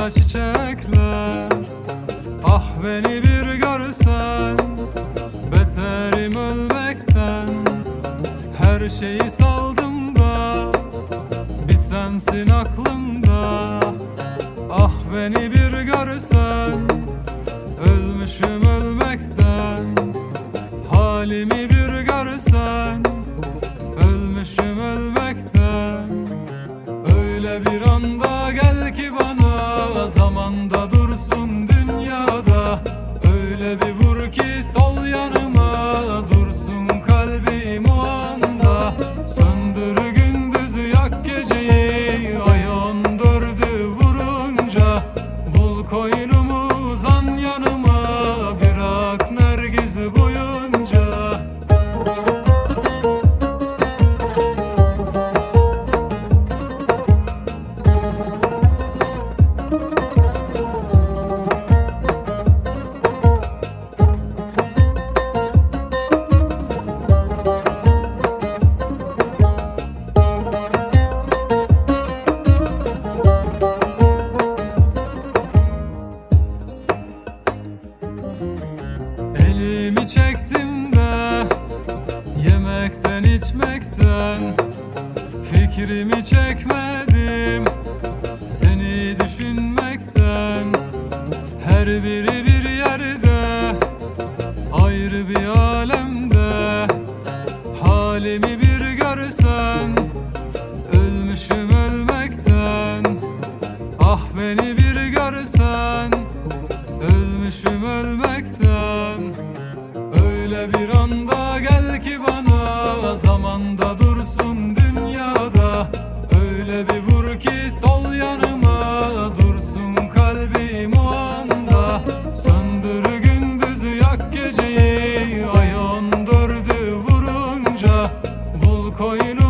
Bahçemde çiçekler Ah beni bir görsen. Beterim ölmekten Her şeyi saldım da Bir sensin aklımda. Ah beni bir görsen Ölmüşüm ölmekten. Halimi bir görsen Ölmüşüm ölmekten Zamanda dursun dünyada. Öyle bir vur ki sol yanıma Dursun kalbim o anda. Söndür gündüzü yak geceyi Ay on dördü vurunca. Bul koynumu Elimi çektim de Yemekten içmekten Fikrimi çekmedim. Seni düşünmekten Her biri bir yerde Ayrı bir alemde. Halimi bir görsen Ölmüşüm ölmekten. Ah beni bir görsen Ölmüşüm ölmekten Öyle bir anda gel ki bana Zamanda dursun dünyada. Öyle bir vur ki sol yanıma Dursun kalbim o anda. Söndür gündüzü yak geceyi Ay on dördü vurunca. Bul koynumu